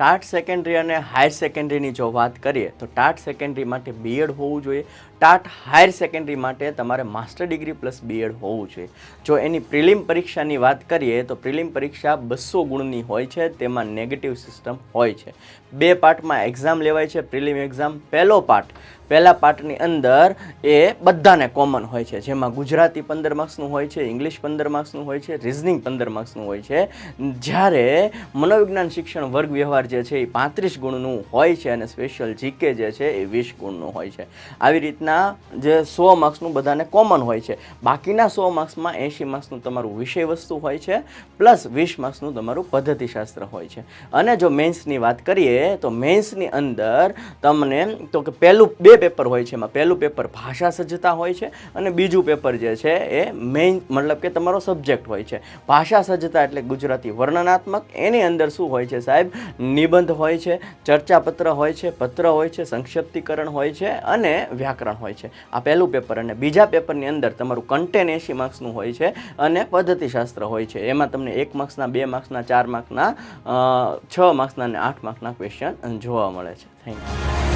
TAT secondary અને higher સેકન્ડરીની જો વાત કરીએ, તો ટાટ સેકન્ડરી માટે બીએડ હોવું જોઈએ. ટાટ હાયર સેકન્ડરી માટે તમારે માસ્ટર ડિગ્રી પ્લસ બીએડ હોવું જોઈએ. જો એની પ્રિલિમ પરીક્ષાની વાત કરીએ, તો પ્રિલિમ પરીક્ષા બસો ગુણની હોય છે, તેમાં નેગેટિવ સિસ્ટમ હોય છે. બે પાર્ટમાં એક્ઝામ લેવાય છે, પ્રિલિમ એક્ઝામ પહેલો પાર્ટ પહેલા પાર્ટની અંદર એ બધાને કોમન હોય છે. જેમાં ગુજરાતી પંદર માર્ક્સનું હોય છે ઇંગ્લિશ પંદર માર્ક્સનું હોય છે રિઝનિંગ પંદર માર્ક્સનું હોય છે. જ્યારે મનોવિજ્ઞાન શિક્ષણ વર્ગ વ્યવહાર જે છે એ પાંત્રીસ ગુણનું હોય છે અને સ્પેશિયલ જીકે જે છે એ વીસ ગુણનું હોય છે. આવી રીતના જે સો માર્ક્સનું બધાને કોમન હોય છે. બાકીના સો માર્ક્સમાં એંશી માર્ક્સનું તમારું વિષય વસ્તુ હોય છે પ્લસ વીસ માર્ક્સનું તમારું પદ્ધતિશાસ્ત્ર હોય છે. અને જો મેન્સની વાત કરીએ, તો મેન્સની અંદર તમને, તો કે પહેલું બે પેપર હોય છે, એમાં પહેલું પેપર ભાષા સજ્જતા હોય છે અને બીજું પેપર જે છે એ મેઇન મતલબ કે તમારો સબ્જેક્ટ હોય છે. ભાષા સજ્જતા એટલે ગુજરાતી વર્ણનાત્મક, એની અંદર શું હોય છે સાહેબ? નિબંધ હોય છે, ચર્ચાપત્ર હોય છે, પત્ર હોય છે, સંક્ષિપ્તીકરણ હોય છે અને વ્યાકરણ હોય છે. આ પહેલું પેપર અને બીજા પેપરની અંદર તમારું કન્ટેન એંશી માર્ક્સનું હોય છે અને પદ્ધતિશાસ્ત્ર હોય છે. એમાં તમને એક માર્ક્સના, બે માર્ક્સના, ચાર માર્ક્સના છ માર્ક્સના અને આઠ માર્ક્સના ક્વેશ્ચન જોવા મળે છે. Thank you